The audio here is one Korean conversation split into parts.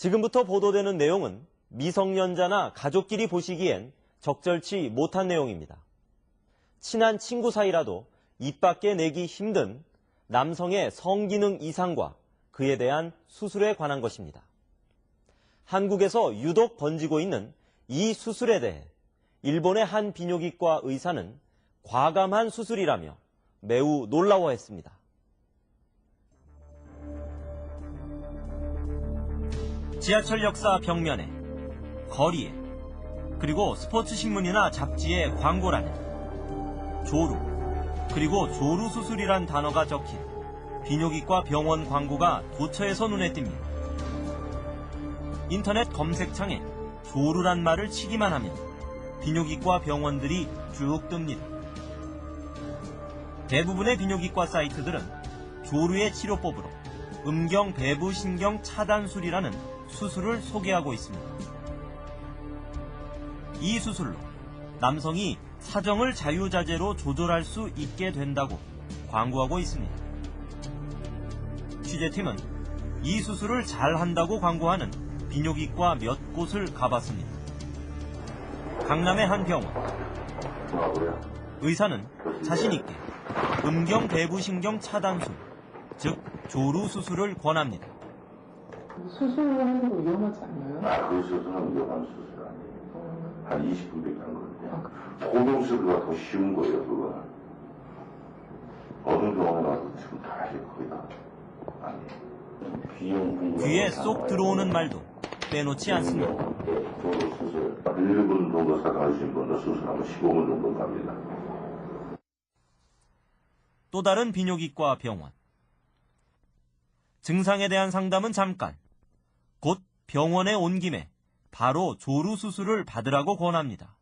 지금부터 보도되는 내용은 미성년자나 가족끼리 보시기엔 적절치 못한 내용입니다. 친한 친구 사이라도 입 밖에 내기 힘든 남성의 성기능 이상과 그에 대한 수술에 관한 것입니다. 한국에서 유독 번지고 있는 이 수술에 대해 일본의 한 비뇨기과 의사는 과감한 수술이라며 매우 놀라워했습니다. 지하철 역사 벽면에, 거리에, 그리고 스포츠 신문이나 잡지의 광고란에 조루, 그리고 조루 수술이란 단어가 적힌 비뇨기과 병원 광고가 도처에서 눈에 띕니다. 인터넷 검색창에 조루란 말을 치기만 하면 비뇨기과 병원들이 쭉 뜹니다. 대부분의 비뇨기과 사이트들은 조루의 치료법으로 음경 배부 신경 차단술이라는 수술을 소개하고 있습니다. 이 수술로 남성이 사정을 자유자재로 조절할 수 있게 된다고 광고하고 있습니다. 취재팀은 이 수술을 잘 한다고 광고하는 비뇨기과 몇 곳을 가봤습니다. 강남의 한 병원. 의사는 자신있게 음경 대부신경 차단술, 즉 조루 수술을 권합니다. 수술하는 거 위험하지 않나요? 아, 그 수술은 위험한 수술 아니에요. 한 20분밖에 안 걸려요. 호명수술보다 더 쉬운 거예요, 그거. 어느 병원에 가도 지금 다 해요, 거의 다. 아니에요. 귀에 쏙 들어오는 말도 빼놓지 않습니다. 도로 수술. 1분 정도 사가신 분은 수술하면 15분 정도 갑니다. 또 다른 비뇨기과 병원. 증상에 대한 상담은 잠깐. 곧 병원에 온 김에 바로 조루 수술을 받으라고 권합니다.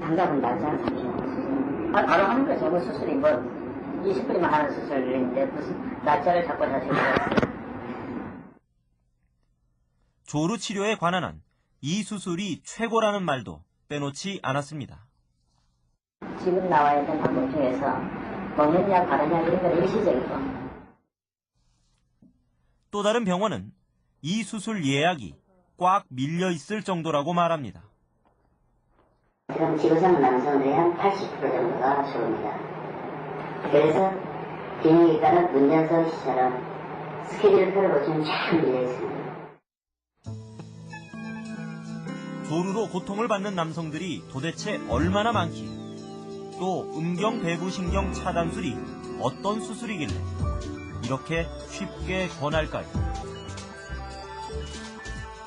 당장은 낮아 수술. 아, 바로 하는 거죠. 뭐 수술이 뭐 20분이면 하는 수술인데 무슨 낮자를 잡고 사실 조루 치료에 관한 한 이 수술이 최고라는 말도 빼놓지 않았습니다. 지금 나와 있는 방법 중에서 먹는 약, 바른 약 이런 건 일시적이고 또 다른 병원은 이 수술 예약이 꽉 밀려 있을 정도라고 말합니다. 그럼 지구상 남성들의 한 80% 정도가 죽습니다. 그래서 비뇨기과는 문전성 씨처럼 스케줄을 펴보시면 쫙 밀려 있습니다. 조루로 고통을 받는 남성들이 도대체 얼마나 많기에 또 음경 배부 신경 차단술이 어떤 수술이길래 이렇게 쉽게 권할까요?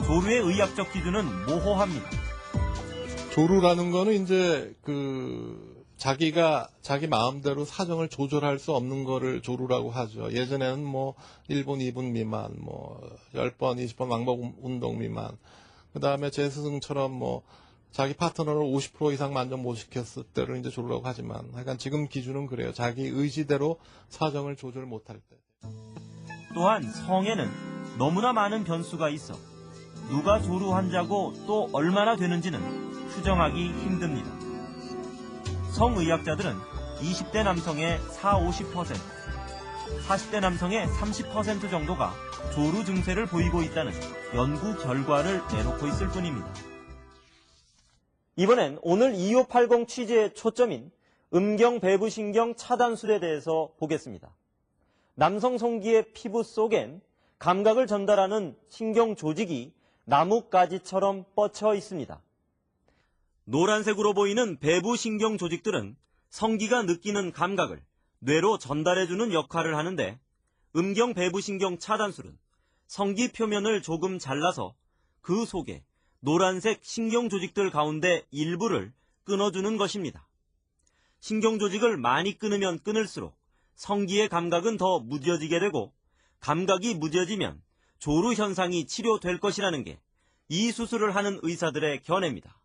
조루의 의학적 기준은 모호합니다. 조루라는 거는 이제 그 자기가 자기 마음대로 사정을 조절할 수 없는 거를 조루라고 하죠. 예전에는 뭐 1분, 2분 미만, 뭐 10번, 20번 왕복 운동 미만. 그다음에 제 스승처럼 뭐 자기 파트너를 50% 이상 만족 못 시켰을 때를 이제 조루라고 하지만 하여간 지금 기준은 그래요. 자기 의지대로 사정을 조절 못할 때. 또한 성에는 너무나 많은 변수가 있어 누가 조루 환자고 또 얼마나 되는지는 추정하기 힘듭니다. 성의학자들은 20대 남성의 4, 50%, 40대 남성의 30% 정도가 조루 증세를 보이고 있다는 연구 결과를 내놓고 있을 뿐입니다. 이번엔 오늘 2580 취재의 초점인 음경 배부신경 차단술에 대해서 보겠습니다. 남성 성기의 피부 속엔 감각을 전달하는 신경 조직이 나뭇가지처럼 뻗쳐 있습니다. 노란색으로 보이는 배부 신경 조직들은 성기가 느끼는 감각을 뇌로 전달해주는 역할을 하는데 음경 배부신경 차단술은 성기 표면을 조금 잘라서 그 속에 노란색 신경 조직들 가운데 일부를 끊어주는 것입니다. 신경 조직을 많이 끊으면 끊을수록 성기의 감각은 더 무뎌지게 되고 감각이 무뎌지면 조루 현상이 치료될 것이라는 게 이 수술을 하는 의사들의 견해입니다.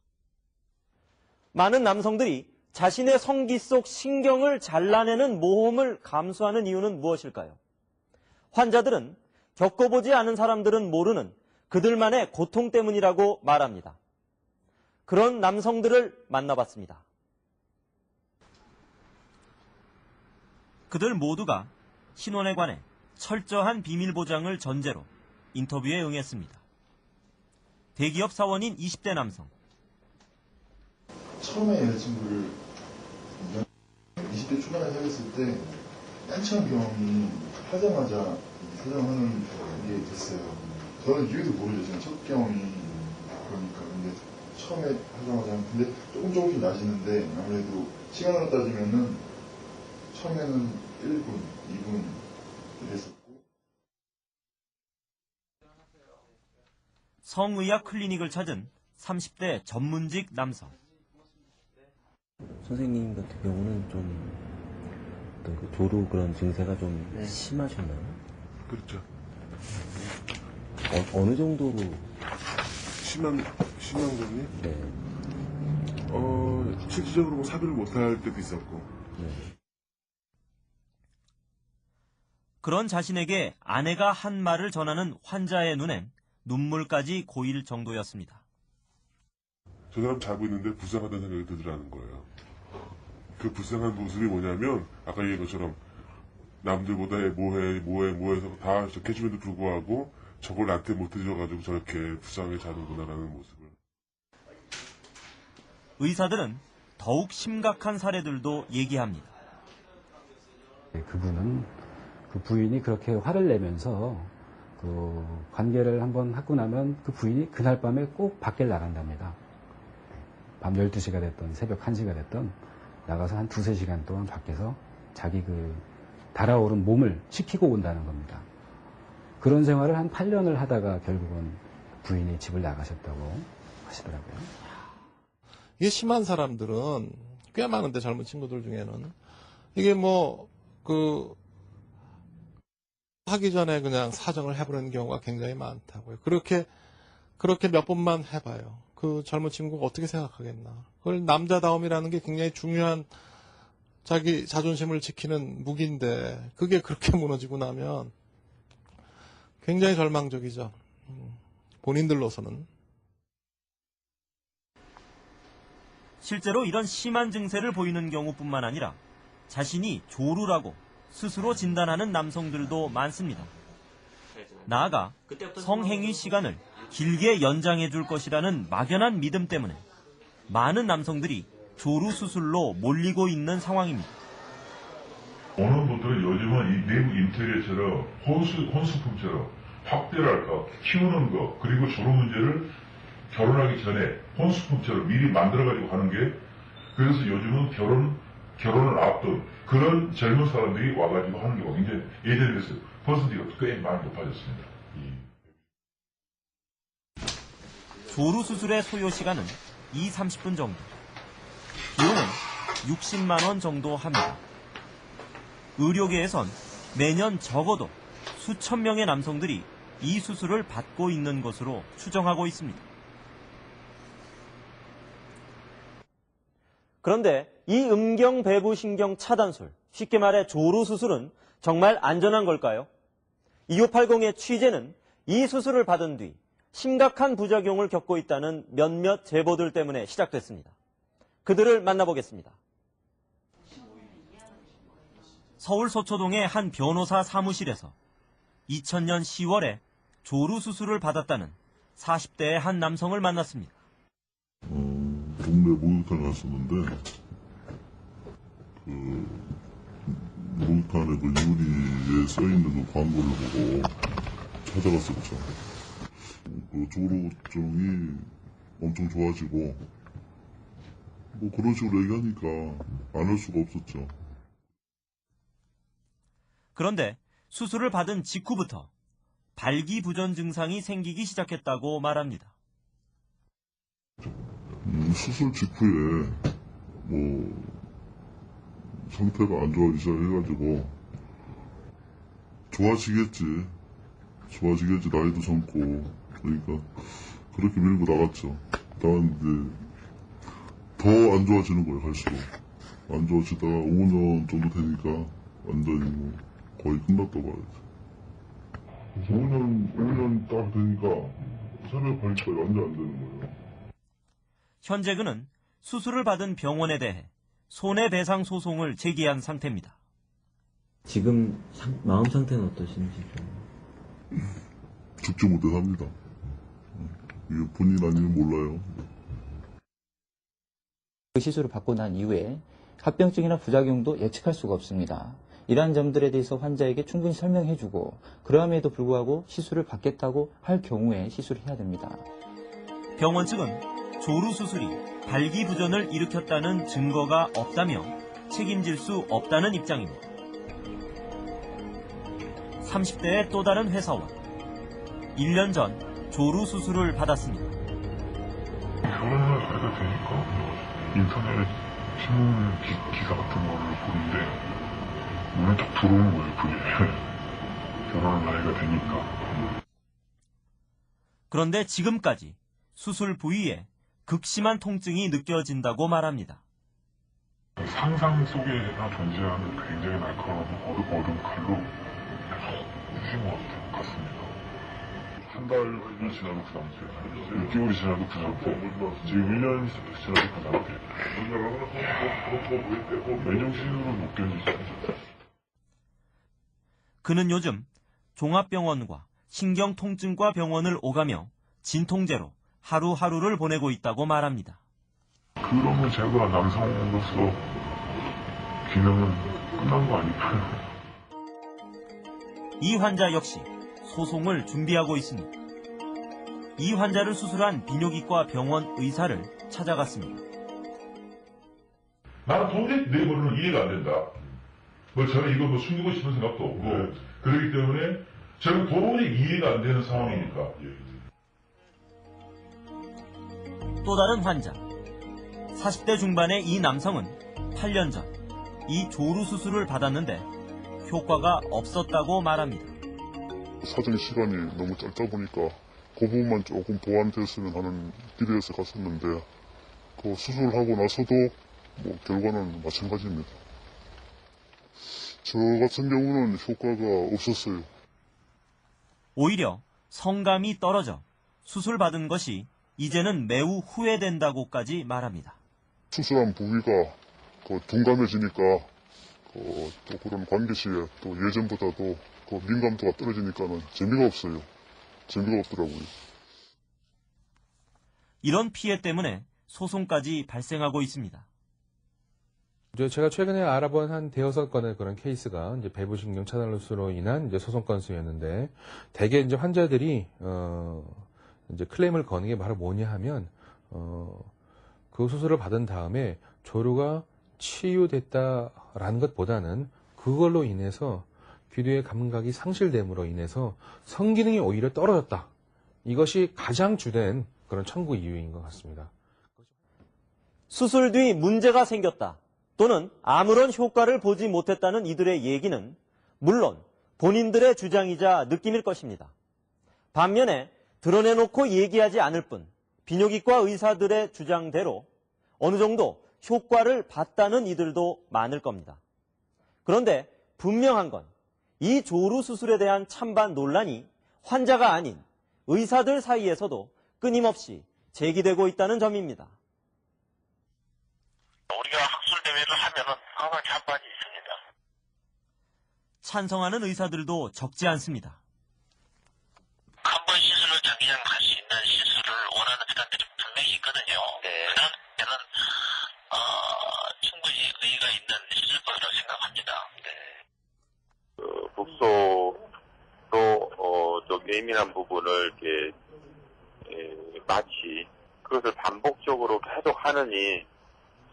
많은 남성들이 자신의 성기 속 신경을 잘라내는 모험을 감수하는 이유는 무엇일까요? 환자들은 겪어보지 않은 사람들은 모르는 그들만의 고통 때문이라고 말합니다. 그런 남성들을 만나봤습니다. 그들 모두가 신원에 관해 철저한 비밀 보장을 전제로 인터뷰에 응했습니다. 대기업 사원인 20대 남성. 처음에 여자친구를 20대 초반에 사귀었을 때 한참 경험이 하자마자 사정하는 게 됐어요. 저는 이유도 모르죠. 지금 첫 경험이 그러니까 근데 처음에 하자마자 근데 조금 조금씩 나시는데 아무래도 시간으로 따지면은 처음에는 1분, 2분 이랬었고 성의학 클리닉을 찾은 30대 전문직 남성. 선생님 같은 경우는 좀 어떤 그 조루 그런 증세가 좀 심하셨나요? 그렇죠. 어, 어느 정도로 심한, 심한 거니? 네. 어, 실질적으로 뭐 사비를 못할 때도 있었고. 네. 그런 자신에게 아내가 한 말을 전하는 환자의 눈엔 눈물까지 고일 정도였습니다. 저 사람 자고 있는데 불쌍하다는 생각이 들더라는 거예요. 그 불쌍한 모습이 뭐냐면, 아까 얘기한 것처럼, 남들보다 뭐해, 뭐해, 뭐해서 다 저렇게 해주면도 불구하고, 저걸 나한테 못 해줘가지고 저렇게 불쌍하게 자는구나라는 모습을. 의사들은 더욱 심각한 사례들도 얘기합니다. 네, 그분은 그 부인이 그렇게 화를 내면서 그 관계를 한번 하고 나면 그 부인이 그날 밤에 꼭 밖에 나간답니다. 밤 12시가 됐던 새벽 1시가 됐던 나가서 한 두세 시간 동안 밖에서 자기 그 달아오른 몸을 식히고 온다는 겁니다. 그런 생활을 한 8년을 하다가 결국은 부인이 집을 나가셨다고 하시더라고요. 이게 심한 사람들은 꽤 많은데 젊은 친구들 중에는 이게 뭐 그 하기 전에 그냥 사정을 해버리는 경우가 굉장히 많다고요. 그렇게 그렇게 몇 번만 해봐요. 그 젊은 친구가 어떻게 생각하겠나. 그걸 남자다움이라는 게 굉장히 중요한 자기 자존심을 지키는 무기인데 그게 그렇게 무너지고 나면 굉장히 절망적이죠. 음, 본인들로서는. 실제로 이런 심한 증세를 보이는 경우뿐만 아니라 자신이 조루라고 스스로 진단하는 남성들도 많습니다. 나아가 성행위 시간을 길게 연장해 줄 것이라는 막연한 믿음 때문에 많은 남성들이 조루 수술로 몰리고 있는 상황입니다. 어느 분들은 요즘은 이 내부 인테리어처럼 혼수, 혼수품처럼 확대랄까, 키우는 거, 그리고 졸업 문제를 결혼하기 전에 혼수품처럼 미리 만들어가지고 하는 게, 그래서 요즘은 결혼, 결혼을 앞둔 그런 젊은 사람들이 와가지고 하는 경우가 굉장히 예전에 비해서 퍼센트가 꽤 많이 높아졌습니다. 이 조루 수술의 소요 시간은 2, 30분 정도. 비용은 60만 원 정도 합니다. 의료계에선 매년 적어도 수천 명의 남성들이 이 수술을 받고 있는 것으로 추정하고 있습니다. 그런데 이 음경 배부 신경 차단술, 쉽게 말해 조루 수술은 정말 안전한 걸까요? 2580의 취재는 이 수술을 받은 뒤 심각한 부작용을 겪고 있다는 몇몇 제보들 때문에 시작됐습니다. 그들을 만나보겠습니다. 서울 서초동의 한 변호사 사무실에서 2000년 10월에 조루 수술을 받았다는 40대의 한 남성을 만났습니다. 어, 동네 목욕탕 갔었는데, 그, 목욕탕에 그 유리에 써 있는 그 광고를 보고 찾아갔었죠. 그 조루증이 엄청 좋아지고, 뭐 그런 식으로 얘기하니까 안 할 수가 없었죠. 그런데 수술을 받은 직후부터 발기부전 증상이 생기기 시작했다고 말합니다. 음, 수술 직후에 뭐 상태가 안 좋아지기 시작해가지고 좋아지겠지. 좋아지겠지. 나이도 젊고. 그러니까 그렇게 밀고 나갔죠. 나갔는데 더 안 좋아지는 거예요 갈수록. 안 좋아지다가 5년 정도 되니까 완전히 뭐 거의 끝났다고 봐야지 5년 5년 딱 되니까 새벽 8시까지 완전 안 되는 거예요 현재 그는 수술을 받은 병원에 대해 손해배상 소송을 제기한 상태입니다. 지금 상- 마음 상태는 어떠신지 좀. 죽지 못해서 합니다. 이게 본인 아니면 몰라요. 그 시술을 받고 난 이후에 합병증이나 부작용도 예측할 수가 없습니다. 이러한 점들에 대해서 환자에게 충분히 설명해주고 그러함에도 불구하고 시술을 받겠다고 할 경우에 시술을 해야 됩니다. 병원 측은 조루 수술이 발기부전을 일으켰다는 증거가 없다며 책임질 수 없다는 입장입니다. 30대의 또 다른 회사원. 1년 전 조루 수술을 받았습니다. 결혼을 하게 되니까 인터넷 신문 기, 기사 같은 거를 보는데 눈에 딱 들어오는 거예요 그게 결혼을 나이가 되니까 그런데 지금까지 수술 부위에 극심한 통증이 느껴진다고 말합니다. 상상 속에나 존재하는 굉장히 날카로운 어둠, 어둠 칼로 계속 부신 것 같- 같습니다 한 달이 지나도 그 상태 6개월이 지나도 그 상태 지금 1년이 지나도 그 상태 맨정신으로 느껴지죠 그는 요즘 종합병원과 신경통증과 병원을 오가며 진통제로 하루하루를 보내고 있다고 말합니다. 그러면 제가 남성으로서 기능은 끝난 거 아닐까요? 이 환자 역시 소송을 준비하고 있습니다. 이 환자를 수술한 비뇨기과 병원 의사를 찾아갔습니다. 나는 도저히 내 번호는 이해가 안 된다. 뭐 저는 이거 뭐 숨기고 싶은 생각도 없고 그렇기 때문에 저는 도저히 이해가 안 되는 상황이니까 또 다른 환자. 40대 중반의 이 남성은 8년 전 이 조루 수술을 받았는데 효과가 없었다고 말합니다. 사정 시간이 너무 짧다 보니까 그 부분만 조금 보완됐으면 하는 기대에서 갔었는데 그 수술하고 나서도 뭐 결과는 마찬가지입니다. 저 같은 경우는 효과가 없었어요. 오히려 성감이 떨어져 수술 받은 것이 이제는 매우 후회된다고까지 말합니다. 수술한 부위가 그 둔감해지니까 그, 또 그런 관계 시에 또 예전보다도 그 민감도가 떨어지니까는 재미가 없어요. 재미가 없더라고요. 이런 피해 때문에 소송까지 발생하고 있습니다. 이제 제가 최근에 알아본 한 대여섯 건의 그런 케이스가 이제 배부신경 차단로스로 인한 이제 소송 건수였는데 대개 이제 환자들이 어 이제 클레임을 거는 게 바로 뭐냐 하면 어그 수술을 받은 다음에 조류가 치유됐다라는 것보다는 그걸로 인해서 귀두의 감각이 상실됨으로 인해서 성기능이 오히려 떨어졌다. 이것이 가장 주된 그런 청구 이유인 것 같습니다. 수술 뒤 문제가 생겼다. 또는 아무런 효과를 보지 못했다는 이들의 얘기는 물론 본인들의 주장이자 느낌일 것입니다. 반면에 드러내놓고 얘기하지 않을 뿐 비뇨기과 의사들의 주장대로 어느 정도 효과를 봤다는 이들도 많을 겁니다. 그런데 분명한 건 이 조루 수술에 대한 찬반 논란이 환자가 아닌 의사들 사이에서도 끊임없이 제기되고 있다는 점입니다. 우리가 학술 대회를 하면은 항상 찬반이 있습니다. 찬성하는 의사들도 적지 않습니다. 한 번 시술을 장기간 할수 있는 시술을 원하는 회사들이 분명히 있거든요. 그 다음에는 어, 충분히 의의가 있는 시술법이라고 생각합니다. 북소로 어, 좀 예민한 부분을 이렇게 에, 마치 그것을 반복적으로 계속 하느니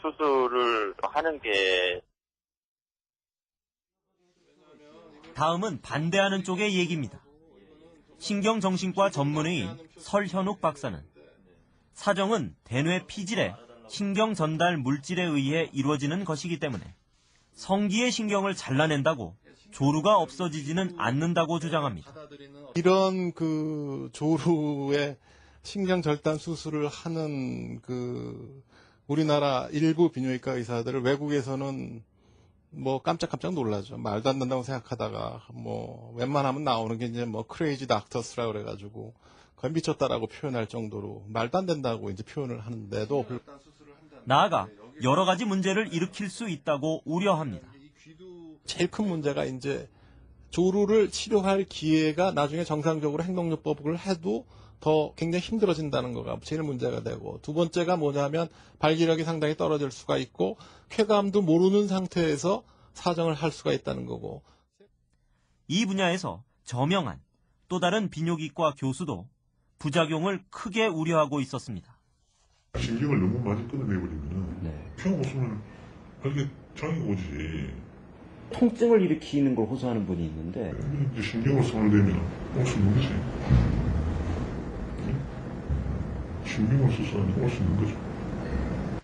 수술을 하는 게 다음은 반대하는 쪽의 얘기입니다. 신경정신과 전문의인 설현욱 박사는 사정은 대뇌 피질의 신경 전달 물질에 의해 이루어지는 것이기 때문에 성기의 신경을 잘라낸다고 조루가 없어지지는 않는다고 주장합니다. 이런 그 조루의 신경 절단 수술을 하는 그 우리나라 일부 비뇨기과 의사들을 외국에서는 뭐 깜짝깜짝 놀라죠. 말도 안 된다고 생각하다가 뭐 웬만하면 나오는 게 이제 뭐 크레이지 닥터스라 그래가지고 거의 미쳤다라고 표현할 정도로 말도 안 된다고 이제 표현을 하는데도 불- 나아가 여러 가지 문제를 일으킬 수 있다고 우려합니다. 제일 큰 문제가 이제 조루를 치료할 기회가 나중에 정상적으로 행동요법을 해도 더 굉장히 힘들어진다는 거가 제일 문제가 되고 두 번째가 뭐냐면 발기력이 상당히 떨어질 수가 있고 쾌감도 모르는 상태에서 사정을 할 수가 있다는 거고 이 분야에서 저명한 또 다른 비뇨기과 교수도 부작용을 크게 우려하고 있었습니다. 신경을 너무 많이 끊어내버리면은 네. 그냥 없으면 그게 장이 오지. 통증을 일으키는 걸 호소하는 분이 있는데 이제 신경을 손을 대면 올수 있는 거지. 응? 신경을 수술하면 올수 있는 거죠.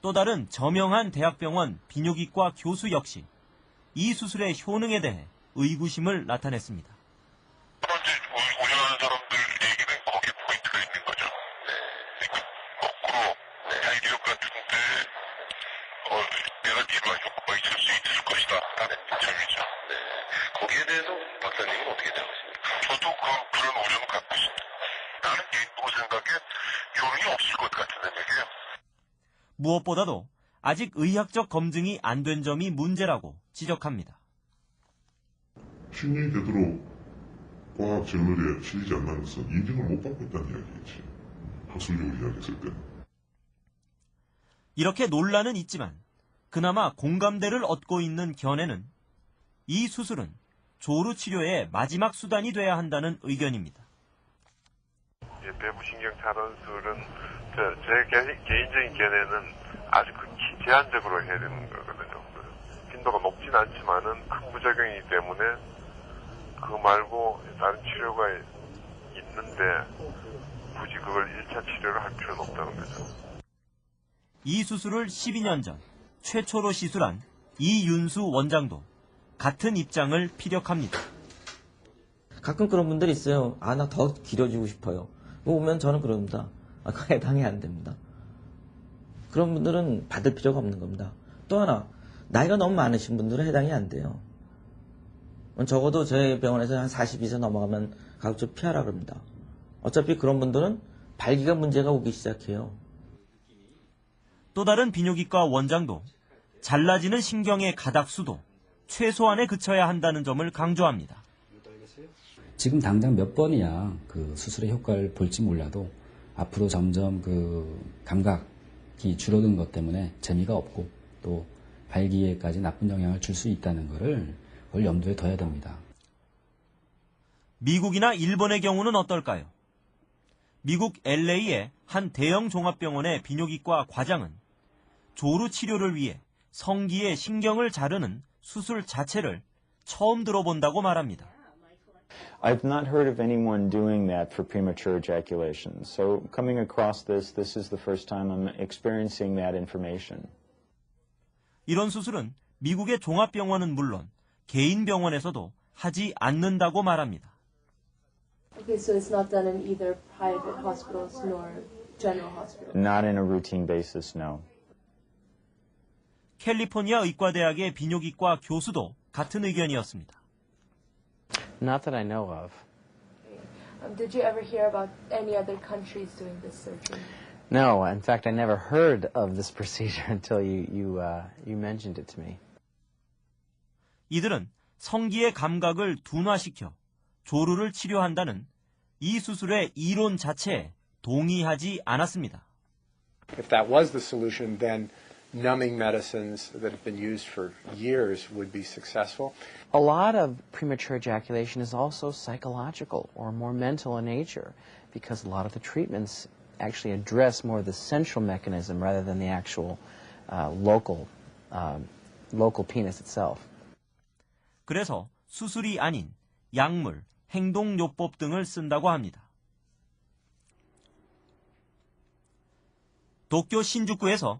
또 다른 저명한 대학병원 비뇨기과 교수 역시 이 수술의 효능에 대해 의구심을 나타냈습니다. 우려하는 사람들에게는 거기에 포인트가 있는 거죠. 네. 그러니까 거꾸로 발기력 같은 데 어, 네가티브한 효과가 있을 수 있을 것이다 라는 점이죠. 네. 거기에 대해서 박사님은 어떻게 생각하십니까? 저도 그, 그런 우려는 갖고 있습니다. 나는 개인적으로 생각에 효능이 없을 것 같은 생각이에요. 무엇보다도 아직 의학적 검증이 안 된 점이 문제라고 지적합니다. 신경이 되도록 과학 저널에 실리지 않는 것은 인정을 못 받고 있다는 이야기겠지. 학술적으로 이야기했을 때는. 이렇게 논란은 있지만 그나마 공감대를 얻고 있는 견해는 이 수술은 조루 치료의 마지막 수단이 돼야 한다는 의견입니다. 예, 배부신경 차단술은 저, 제 개, 개인적인 견해는 아주 극히 제한적으로 해야 되는 거거든요. 그 빈도가 높진 않지만은 큰 부작용이기 때문에 그거 말고 다른 치료가 있는데 굳이 그걸 1차 치료를 할 필요는 없다는 거죠. 이 수술을 12년 전 최초로 시술한 이윤수 원장도 같은 입장을 피력합니다. 가끔 그런 분들이 있어요. 아, 나 더 길어지고 싶어요. 오면 저는 그럽니다. 아, 그거 해당이 안 됩니다. 그런 분들은 받을 필요가 없는 겁니다. 또 하나, 나이가 너무 많으신 분들은 해당이 안 돼요. 적어도 저희 병원에서 한40 이상 넘어가면 가급적 피하라 그럽니다. 어차피 그런 분들은 발기가 문제가 오기 시작해요. 또 다른 비뇨기과 원장도 잘라지는 신경의 가닥수도 최소한에 그쳐야 한다는 점을 강조합니다. 지금 당장 몇 번이야 그 수술의 효과를 볼지 몰라도 앞으로 점점 그 감각이 줄어든 것 때문에 재미가 없고 또 발기에까지 나쁜 영향을 줄 수 있다는 것을 그걸 염두에 둬야 됩니다. 미국이나 일본의 경우는 어떨까요? 미국 LA의 한 대형 종합병원의 비뇨기과 과장은 조루 치료를 위해 성기의 신경을 자르는 수술 자체를 처음 들어본다고 말합니다. I've not heard of anyone doing that for premature ejaculation. So coming across this, this is the first time I'm experiencing that information. 이런 수술은 미국의 종합병원은 물론 개인 병원에서도 하지 않는다고 말합니다. Okay, so it's not done in either private hospitals nor general hospitals. Not in a routine basis, no. 캘리포니아 의과대학의 비뇨기과 교수도 같은 의견이었습니다. Not that I know of. Um, did you ever hear about any other countries doing this surgery? No, in fact, I never heard of this procedure until you you uh, you mentioned it to me. 이들은 성기의 감각을 둔화시켜 조루를 치료한다는 이 수술의 이론 자체에 동의하지 않았습니다. If that was the solution, then numbing medicines that have been used for years would be successful. A lot of premature ejaculation is also psychological or more mental in nature because a lot of the treatments actually address more of the central mechanism rather than the actual uh, local um, local penis itself. 그래서 수술이 아닌 약물, 행동요법 등을 쓴다고 합니다. 도쿄 신주쿠에서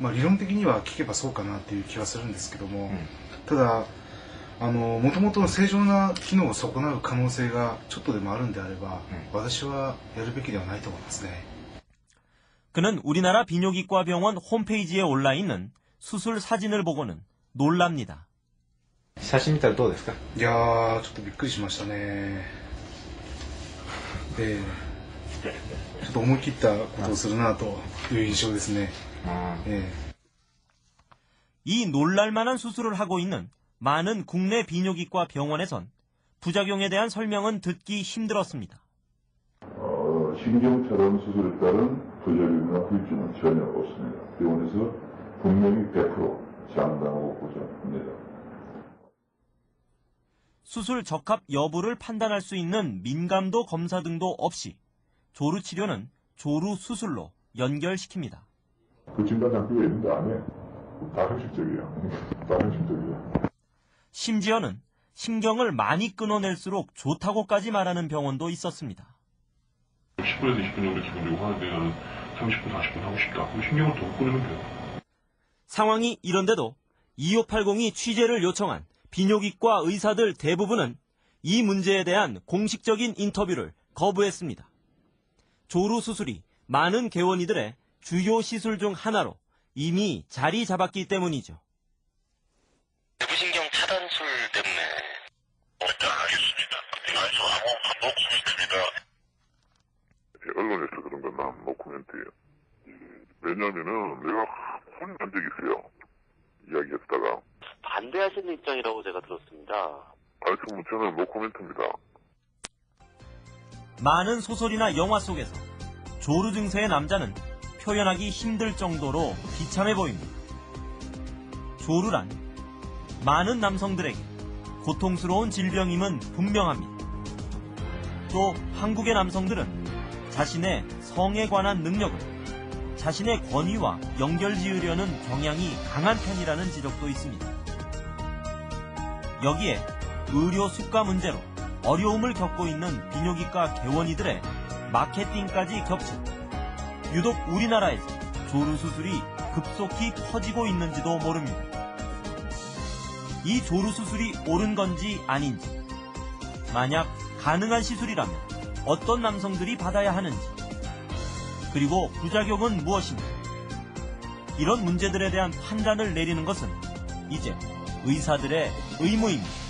まあ理論的には聞けばそうかなっていう気はするんですけども、ただ あのもともとの正常な機能を損なう可能性がちょっとでもあるんであれば、私はやるべきではないと思いますね。 그는 우리나라 비뇨기과 병원 홈페이지에 올라 있는 수술 사진을 보고는 놀랍니다. 写真見たらどうですかいやー、ちょっとびっくりしましたね。ええちょっと思い切ったことをするなという印象ですね。 ええ이 놀랄만한 수술을 하고 있는 많은 국내 비뇨기과 병원에선 부작용에 대한 설명은 듣기 힘들었습니다. 어, 신경차단 수술에 따른 부작용이나 후유증은 전혀 없습니다. 병원에서 분명히 100% 장담하고 보장합니다. 수술 적합 여부를 판단할 수 있는 민감도 검사 등도 없이 조루 치료는 조루 수술로 연결시킵니다. 그 진단 장비가 있는데 안 해. 다 형식적이야. 다 형식적이야. 심지어는 신경을 많이 끊어낼수록 좋다고까지 말하는 병원도 있었습니다. 10분에서 20분 정도 기본적으로 하는데 나는 30분, 40분 하고 싶다. 그럼 신경을 더 끊으면 돼요. 상황이 이런데도 2580이 취재를 요청한 비뇨기과 의사들 대부분은 이 문제에 대한 공식적인 인터뷰를 거부했습니다. 조루 수술이 많은 개원이들의 주요 시술 중 하나로 이미 자리 잡았기 때문이죠. 내부신경 차단술 때문에 저 감독 코멘트입니다. 언론에서 그런 건 난 노코멘트예요. 왜냐면은 내가 혼난 적이 있어요. 이야기했다가. 반대하시는 입장이라고 제가 들었습니다. 아니, 그 저는 노코멘트입니다. 많은 소설이나 영화 속에서 조루 증세의 남자는 표현하기 힘들 정도로 비참해 보입니다. 조루란 많은 남성들에게 고통스러운 질병임은 분명합니다. 또 한국의 남성들은 자신의 성에 관한 능력을 자신의 권위와 연결 지으려는 경향이 강한 편이라는 지적도 있습니다. 여기에 의료 수가 문제로 어려움을 겪고 있는 비뇨기과 개원이들의 마케팅까지 겹쳐 유독 우리나라에서 조루 수술이 급속히 퍼지고 있는지도 모릅니다. 이 조루 수술이 옳은 건지 아닌지, 만약 가능한 시술이라면 어떤 남성들이 받아야 하는지, 그리고 부작용은 무엇인지, 이런 문제들에 대한 판단을 내리는 것은 이제 의사들의 의무입니다.